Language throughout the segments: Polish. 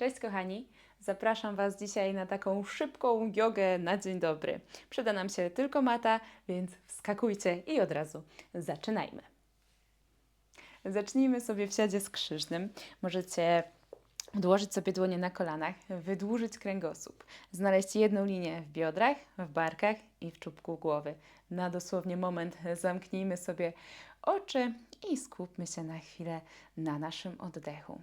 Cześć kochani, zapraszam Was dzisiaj na taką szybką jogę na dzień dobry. Przyda nam się tylko mata, więc wskakujcie i od razu zaczynajmy. Zacznijmy sobie w siadzie skrzyżnym. Możecie Odłożyć sobie dłonie na kolanach, wydłużyć kręgosłup, znaleźć jedną linię w biodrach, w barkach i w czubku głowy. Na dosłownie moment zamknijmy sobie oczy i skupmy się na chwilę na naszym oddechu.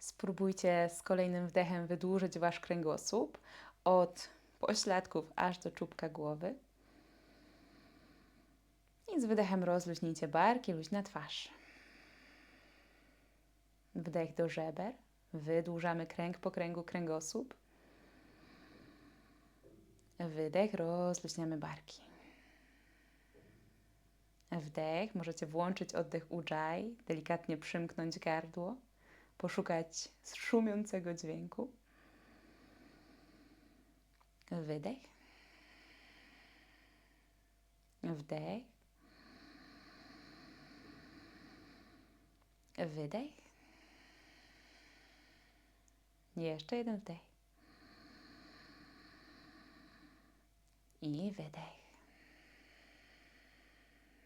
Spróbujcie z kolejnym wdechem wydłużyć Wasz kręgosłup od pośladków aż do czubka głowy. I z wydechem rozluźnijcie barki, luźna twarz. Wdech do żeber. Wydłużamy kręg po kręgu kręgosłup. Wydech, rozluźniamy barki. Wdech, możecie włączyć oddech Ujjayi, delikatnie przymknąć gardło, poszukać szumiącego dźwięku. Wydech. Wdech. Wydech. Jeszcze jeden wdech. I wydech.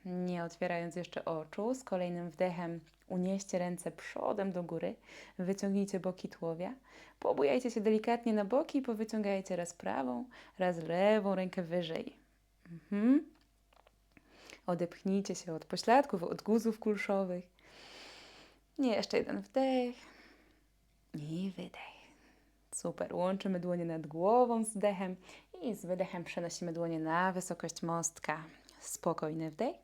Nie otwierając jeszcze oczu, z kolejnym wdechem unieście ręce przodem do góry, wyciągnijcie boki tułowia, pobujajcie się delikatnie na boki i powyciągajcie raz prawą, raz lewą rękę wyżej. Mhm. Odepchnijcie się od pośladków, od guzów kulszowych. Jeszcze jeden wdech i wydech. Super. Łączymy dłonie nad głową z wdechem i z wydechem przenosimy dłonie na wysokość mostka. Spokojny wdech.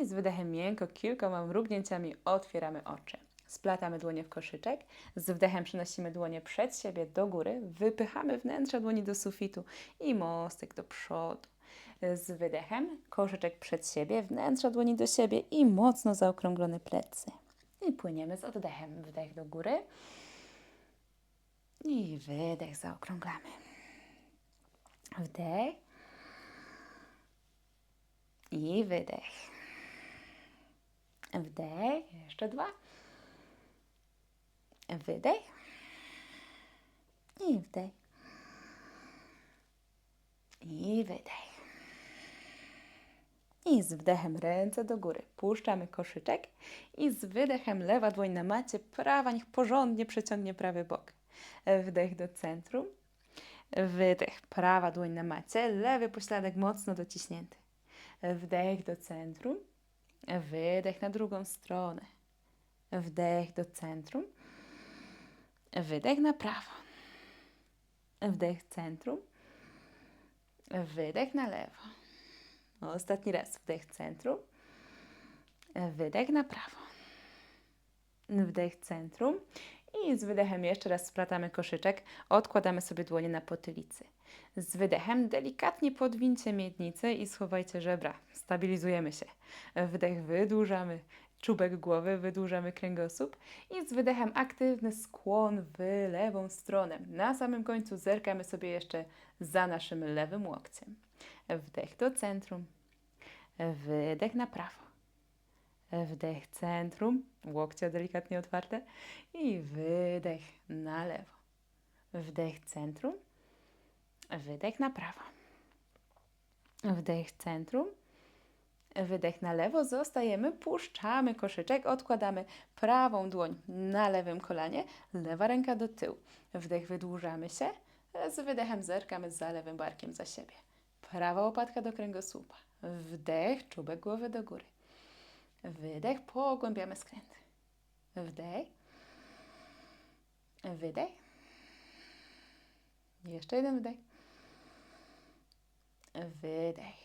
I z wydechem miękko, kilkoma mrugnięciami otwieramy oczy. Splatamy dłonie w koszyczek. Z wdechem przenosimy dłonie przed siebie do góry. Wypychamy wnętrza dłoni do sufitu i mostek do przodu. Z wydechem koszyczek przed siebie, wnętrza dłoni do siebie i mocno zaokrąglone plecy. I płyniemy z oddechem. Wdech do góry. I wydech zaokrąglamy. Wdech. I wydech. Wdech. Jeszcze dwa. Wydech. I wdech. I wydech. I z wdechem ręce do góry. Puszczamy koszyczek. I z wydechem lewa dłoń na macie, prawa niech porządnie przeciągnie prawy bok. Wdech do centrum. Wydech, prawa dłoń na macie, lewy pośladek mocno dociśnięty. Wdech do centrum. Wydech na drugą stronę. Wdech do centrum. Wydech na prawo. Wdech centrum. Wydech na lewo. Ostatni raz. Wdech centrum. Wydech na prawo. Wdech centrum. I z wydechem jeszcze raz splatamy koszyczek, odkładamy sobie dłonie na potylicy. Z wydechem delikatnie podwincie miednicę i schowajcie żebra. Stabilizujemy się. Wdech wydłużamy czubek głowy, wydłużamy kręgosłup i z wydechem aktywny skłon w lewą stronę. Na samym końcu zerkamy sobie jeszcze za naszym lewym łokciem. Wdech do centrum, wydech na prawo. Wdech centrum, łokcie delikatnie otwarte i wydech na lewo. Wdech centrum, wydech na prawo. Wdech centrum, wydech na lewo. Zostajemy, puszczamy koszyczek, odkładamy prawą dłoń na lewym kolanie, lewa ręka do tyłu. Wdech, wydłużamy się, z wydechem zerkamy za lewym barkiem za siebie. Prawa łopatka do kręgosłupa. Wdech, czubek głowy do góry. Wydech, pogłębiamy skręt. Wdech. Wydech. Jeszcze jeden wdech. Wydech.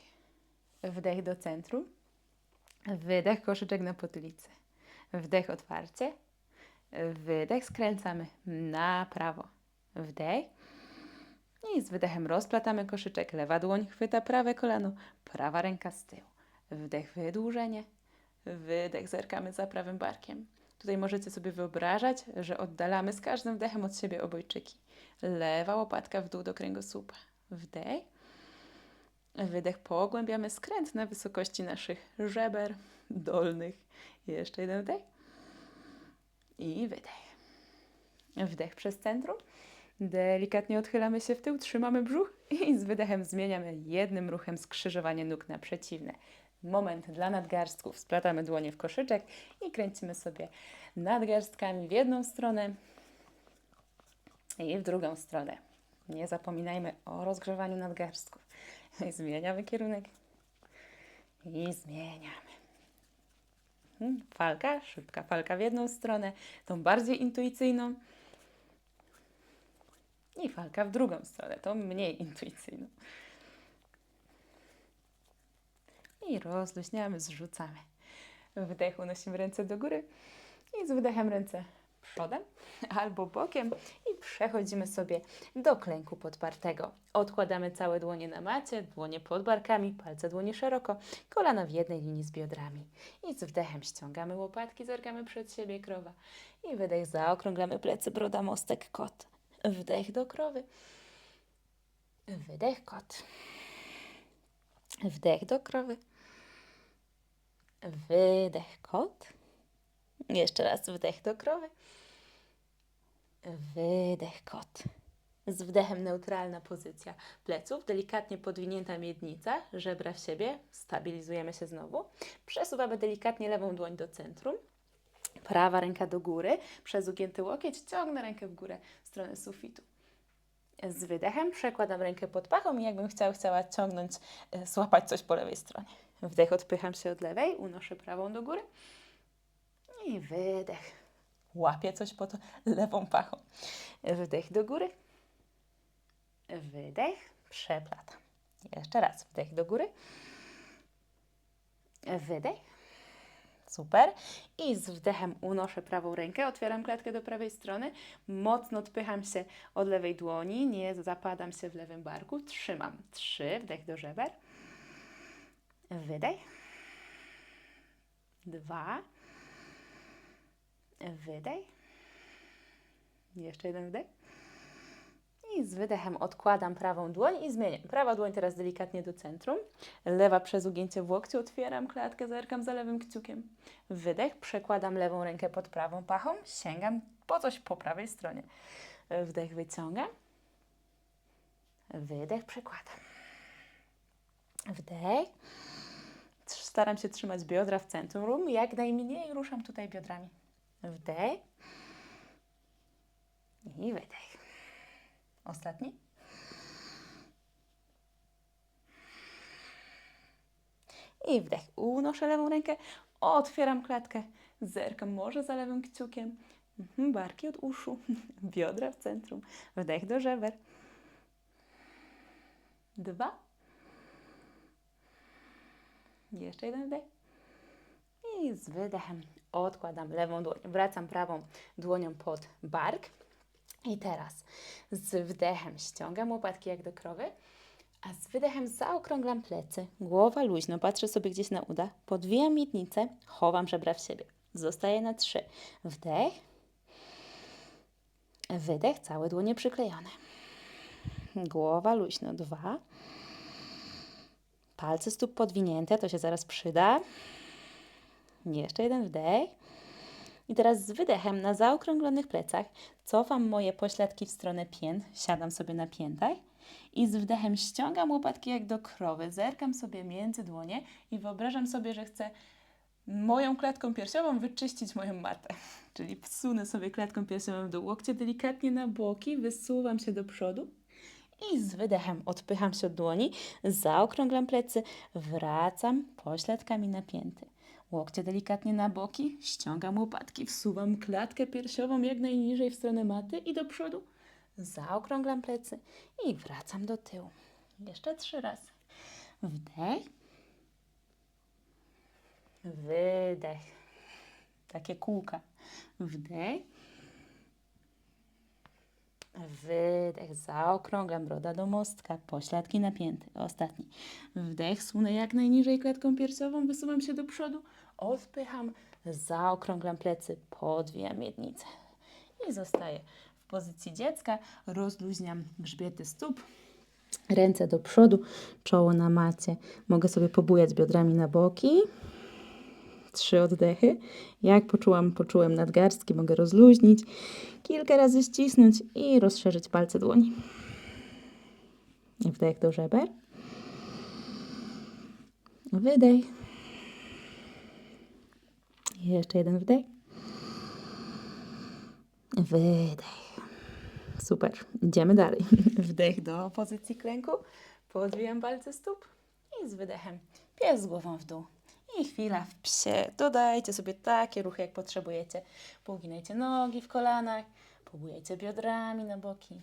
Wdech do centrum. Wydech, koszyczek na potylicę. Wdech, otwarcie. Wydech, skręcamy na prawo. Wdech. I z wydechem rozplatamy koszyczek. Lewa dłoń chwyta prawe kolano, prawa ręka z tyłu. Wdech, wydłużenie. Wydech, zerkamy za prawym barkiem. Tutaj możecie sobie wyobrażać, że oddalamy z każdym wdechem od siebie obojczyki. Lewa łopatka w dół do kręgosłupa. Wdech. Wydech, pogłębiamy skręt na wysokości naszych żeber dolnych. Jeszcze jeden wdech. I wydech. Wdech przez centrum. Delikatnie odchylamy się w tył, trzymamy brzuch i z wydechem zmieniamy jednym ruchem skrzyżowanie nóg na przeciwne. Moment dla nadgarstków. Splatamy dłonie w koszyczek i kręcimy sobie nadgarstkami w jedną stronę i w drugą stronę. Nie zapominajmy o rozgrzewaniu nadgarstków. I zmieniamy kierunek i zmieniamy. Hmm, Falka, szybka falka w jedną stronę, tą bardziej intuicyjną. I falka w drugą stronę, tą mniej intuicyjną. I rozluźniamy, zrzucamy. Wdech unosimy ręce do góry i z wydechem ręce przodem albo bokiem i przechodzimy sobie do klęku podpartego. Odkładamy całe dłonie na macie, dłonie pod barkami, palce dłonie szeroko, kolana w jednej linii z biodrami. I z wdechem ściągamy łopatki, zerkamy przed siebie krowa. I wydech zaokrąglamy plecy, broda, mostek, kot. Wdech do krowy. Wydech kot. Wdech do krowy. Wydech kot. Jeszcze raz wdech do krowy. Wydech kot. Z wdechem neutralna pozycja pleców, delikatnie podwinięta miednica, żebra w siebie, stabilizujemy się znowu. Przesuwamy delikatnie lewą dłoń do centrum. Prawa ręka do góry, przez ugięty łokieć ciągnę rękę w górę w stronę sufitu. Z wydechem przekładam rękę pod pachą i jakbym chciał, chciała ciągnąć, e, złapać coś po lewej stronie. Wdech, odpycham się od lewej, unoszę prawą do góry i wydech. Łapię coś pod lewą pachą. Wdech do góry. Wydech. Przeplatam. Jeszcze raz. Wdech do góry. Wydech. Super. I z wdechem unoszę prawą rękę, otwieram klatkę do prawej strony, mocno odpycham się od lewej dłoni, nie zapadam się w lewym barku, trzymam. Trzy, wdech do żeber. Wydech. Dwa. Wydech. Jeszcze jeden wdech. I z wydechem odkładam prawą dłoń i zmieniam. Prawa dłoń teraz delikatnie do centrum. Lewa przez ugięcie w łokciu. Otwieram klatkę, zerkam za lewym kciukiem. Wydech. Przekładam lewą rękę pod prawą pachą. Sięgam po coś po prawej stronie. Wdech wyciągam. Wydech przekładam. Wdech. Staram się trzymać biodra w centrum. Jak najmniej ruszam tutaj biodrami. Wdech. I wydech. Ostatni. I wdech. Unoszę lewą rękę, otwieram klatkę, zerkam może za lewym kciukiem. Mhm, Barki od uszu, biodra w centrum. Wdech do żeber. Dwa. Jeszcze jeden wdech. I z wydechem odkładam lewą dłoń. Wracam prawą dłonią pod bark. I teraz z wdechem ściągam łopatki jak do krowy, a z wydechem zaokrąglam plecy, głowa luźno, patrzę sobie gdzieś na uda, podwijam miednicę, chowam żebra w siebie. Zostaję na trzy. Wdech, wydech, całe dłonie przyklejone. Głowa luźno, dwa. Palce stóp podwinięte, to się zaraz przyda. Jeszcze jeden wdech. I teraz z wydechem na zaokrąglonych plecach cofam moje pośladki w stronę pięt, siadam sobie na piętach i z wdechem ściągam łopatki jak do krowy, zerkam sobie między dłonie i wyobrażam sobie, że chcę moją klatką piersiową wyczyścić moją matę. Czyli wsunę sobie klatką piersiową do łokcie delikatnie na boki, wysuwam się do przodu i z wydechem odpycham się od dłoni, zaokrąglam plecy, wracam pośladkami na pięty. Łokcie delikatnie na boki, ściągam łopatki, wsuwam klatkę piersiową jak najniżej w stronę maty i do przodu. Zaokrąglam plecy i wracam do tyłu. Jeszcze trzy razy. Wdech. Wydech. Takie kółka. Wdech. Wydech, zaokrąglam broda do mostka, pośladki napięte. Ostatni. Wdech, sunę jak najniżej klatką piersiową, wysuwam się do przodu, odpycham, zaokrąglam plecy, podwijam miednicę. I zostaję w pozycji dziecka, rozluźniam grzbiety stóp, ręce do przodu, czoło na macie. Mogę sobie pobujać biodrami na boki. Trzy oddechy. Jak poczułam, poczułem nadgarstki, mogę rozluźnić. Kilka razy ścisnąć i rozszerzyć palce dłoni. Wdech do żeber. Wydech. Jeszcze jeden wdech. Wydech. Super. Idziemy dalej. Wdech do pozycji klęku. Podwijam palce stóp i z wydechem pies z głową w dół. I chwila w psie. Dodajcie sobie takie ruchy, jak potrzebujecie. Poginajcie nogi w kolanach, pobujajcie biodrami na boki.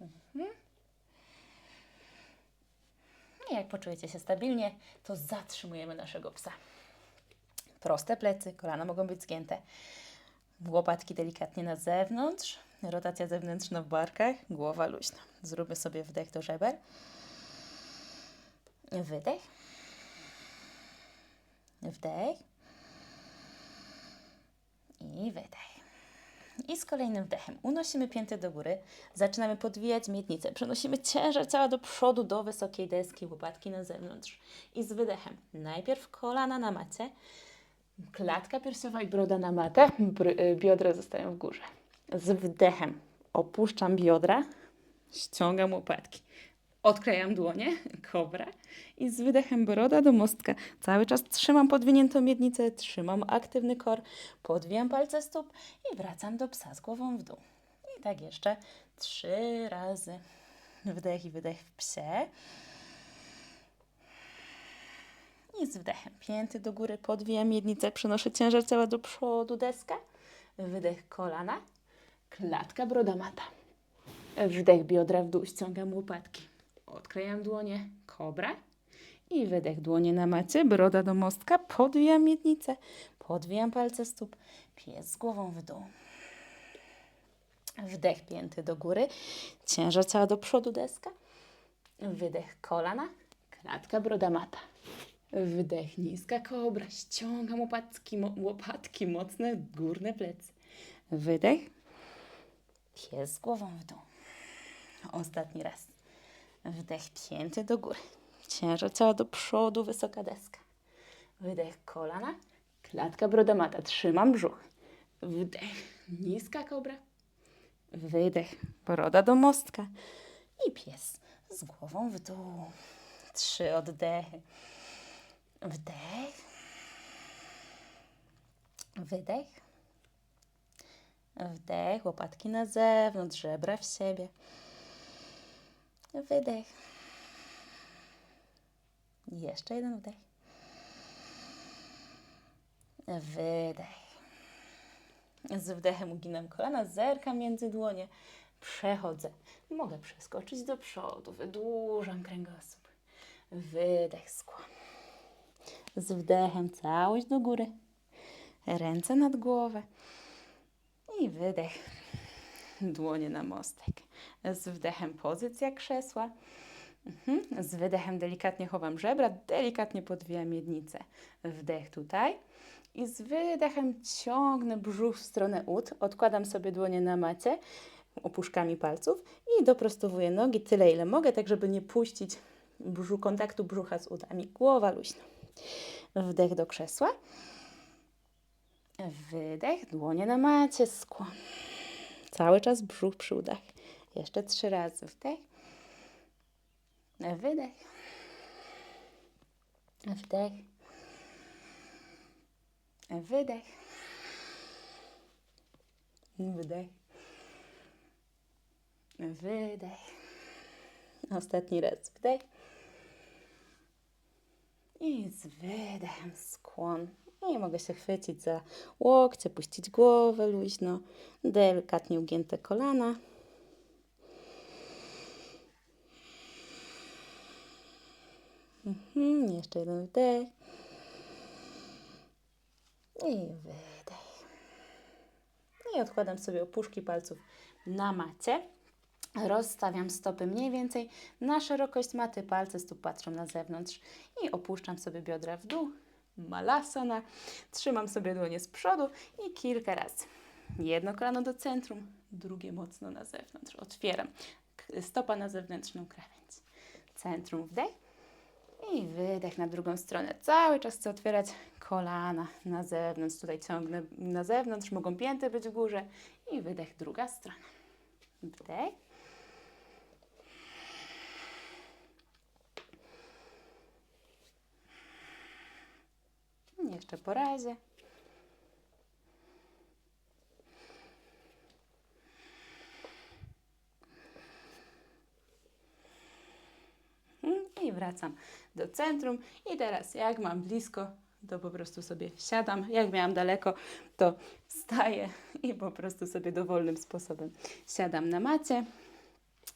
Mhm. I jak poczujecie się stabilnie, to zatrzymujemy naszego psa. Proste plecy, kolana mogą być zgięte. Łopatki delikatnie na zewnątrz, rotacja zewnętrzna w barkach, głowa luźna. Zróbmy sobie wdech do żeber. Wydech. Wdech. I wydech. I z kolejnym wdechem unosimy pięty do góry, zaczynamy podwijać miednicę, przenosimy ciężar ciała do przodu, do wysokiej deski, łopatki na zewnątrz. I z wydechem najpierw kolana na macie, klatka piersiowa i broda na matę, y, biodra zostają w górze. Z wdechem opuszczam biodra, ściągam łopatki. Odklejam dłonie, kobra i z wydechem broda do mostka. Cały czas trzymam podwiniętą miednicę, trzymam aktywny kor, podwijam palce stóp i wracam do psa z głową w dół. I tak jeszcze trzy razy. Wdech i wydech w psie. I z wdechem pięty do góry, podwijam miednicę, przenoszę ciężar ciała do przodu, deska. Wydech kolana, klatka, broda mata. Wdech biodra w dół, ściągam łopatki. Odklejam dłonie, kobra. I wydech dłonie na macie, broda do mostka, podwijam miednicę, podwijam palce stóp, pies z głową w dół. Wdech pięty do góry, ciężar ciała do przodu, deska. Wydech kolana, klatka, broda mata. Wdech niska kobra, ściągam łopatki, mo- łopatki mocne, górne plecy. Wydech, pies z głową w dół. Ostatni raz. Wdech pięty do góry. Ciężar ciała do przodu, wysoka deska. Wydech kolana, klatka brodamata. Trzymam brzuch. Wdech, niska kobra. Wydech, broda do mostka. I pies z głową w dół. Trzy oddechy. Wdech. Wydech. Wdech, łopatki na zewnątrz, żebra w siebie. Wydech. Jeszcze jeden wdech. Wydech. Z wdechem uginam kolana, zerkam między dłonie, przechodzę. Mogę przeskoczyć do przodu, wydłużam kręgosłup. Wydech, skłon. Z wdechem całość do góry. Ręce nad głowę. I wydech. Dłonie na mostek. Z wdechem pozycja krzesła. Mhm. Z wydechem delikatnie chowam żebra, delikatnie podwijam miednicę. Wdech tutaj. I z wydechem ciągnę brzuch w stronę ud. Odkładam sobie dłonie na macie opuszkami palców i doprostowuję nogi tyle, ile mogę, tak żeby nie puścić brzuch, kontaktu brzucha z udami. Głowa luźna. Wdech do krzesła. Wydech, dłonie na macie, skłon. Cały czas brzuch przy udach. Jeszcze trzy razy. Wdech. Wydech. Wdech. Wydech. Wydech. Wydech. Ostatni raz. Wdech. I z wydechem skłon. I mogę się chwycić za łokcie, puścić głowę luźno, delikatnie ugięte kolana. Mhm, jeszcze jeden wdech. I wydech. I odkładam sobie opuszki palców na macie. Rozstawiam stopy mniej więcej na szerokość maty, palce stóp patrzą na zewnątrz i opuszczam sobie biodra w dół. Malasana. Trzymam sobie dłonie z przodu i kilka razy. Jedno kolano do centrum, drugie mocno na zewnątrz. Otwieram. Stopa na zewnętrzną krawędź. centrum, wdech i wydech na drugą stronę. Cały czas chcę otwierać kolana na zewnątrz. Tutaj ciągnę na zewnątrz, mogą pięty być w górze i wydech druga strona. Wdech. Jeszcze po razie. I wracam do centrum. I teraz, jak mam blisko, to po prostu sobie siadam. Jak miałam daleko, to wstaję i po prostu sobie dowolnym sposobem siadam na macie.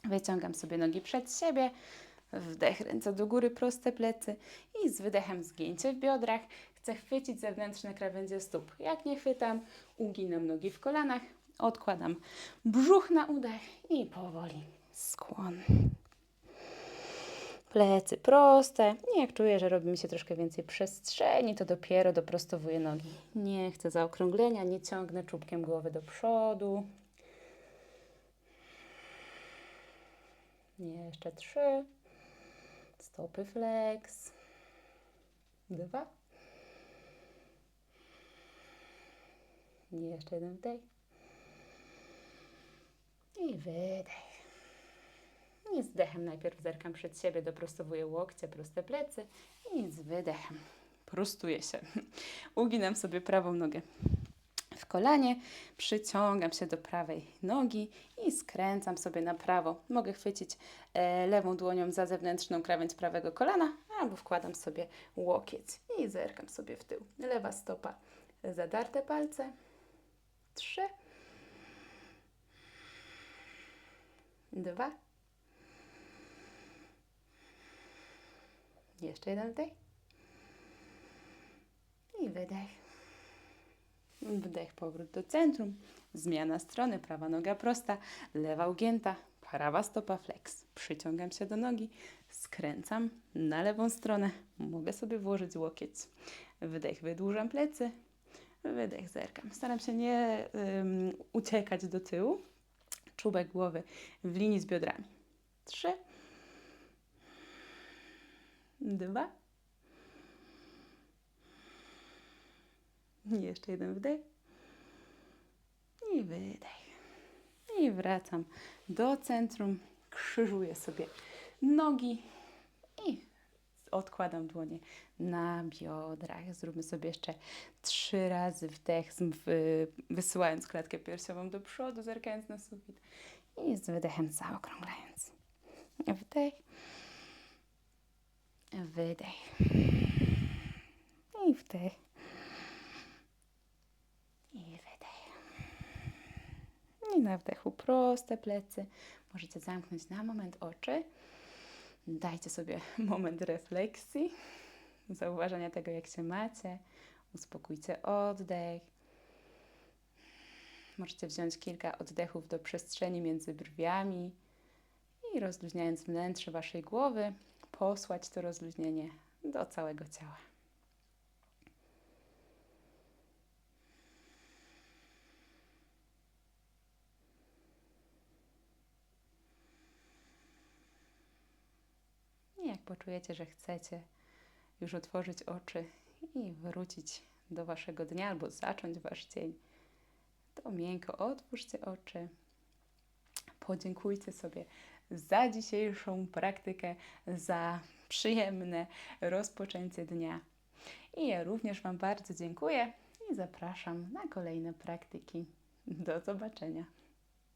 Wyciągam sobie nogi przed siebie. Wdech, ręce do góry, proste plecy i z wydechem zgięcie w biodrach. Chcę chwycić zewnętrzne krawędzie stóp. Jak nie chwytam, uginam nogi w kolanach, odkładam brzuch na udech i powoli skłon. Plecy proste. I jak czuję, że robi mi się troszkę więcej przestrzeni, to dopiero doprostowuję nogi. Nie chcę zaokrąglenia, nie ciągnę czubkiem głowy do przodu. Jeszcze trzy. Stopy flex. Dwa. Jeszcze jeden wdech. I wydech. I z wdechem najpierw zerkam przed siebie, doprostowuję łokcie, proste plecy i z wydechem prostuję się. Uginam sobie prawą nogę w kolanie, przyciągam się do prawej nogi i skręcam sobie na prawo. Mogę chwycić e, lewą dłonią za zewnętrzną krawędź prawego kolana, albo wkładam sobie łokieć i zerkam sobie w tył. Lewa stopa, zadarte palce. Trzy. Dwa. Jeszcze jeden wdech. I wydech. Wdech, powrót do centrum. Zmiana strony, prawa noga prosta, lewa ugięta, prawa stopa flex. Przyciągam się do nogi, skręcam na lewą stronę. Mogę sobie włożyć łokieć. Wdech, wydłużam plecy. Wydech, zerkam. Staram się nie ym, uciekać do tyłu. Czubek głowy w linii z biodrami. Trzy. Dwa. Jeszcze jeden wdech. I wydech. I wracam do centrum. Krzyżuję sobie nogi i odkładam dłonie na biodrach. Zróbmy sobie jeszcze trzy razy wdech, wysyłając klatkę piersiową do przodu, zerkając na sufit i z wydechem zaokrąglając. Wdech. Wydech. I wdech. I wydech. I na wdechu proste plecy. Możecie zamknąć na moment oczy. Dajcie sobie moment refleksji, zauważenia tego, jak się macie. Uspokójcie oddech. Możecie wziąć kilka oddechów do przestrzeni między brwiami i rozluźniając wnętrze waszej głowy, posłać to rozluźnienie do całego ciała. I jak poczujecie, że chcecie już otworzyć oczy i wrócić do waszego dnia albo zacząć wasz dzień, to miękko otwórzcie oczy. Podziękujcie sobie za dzisiejszą praktykę, za przyjemne rozpoczęcie dnia. I ja również Wam bardzo dziękuję i zapraszam na kolejne praktyki. Do zobaczenia.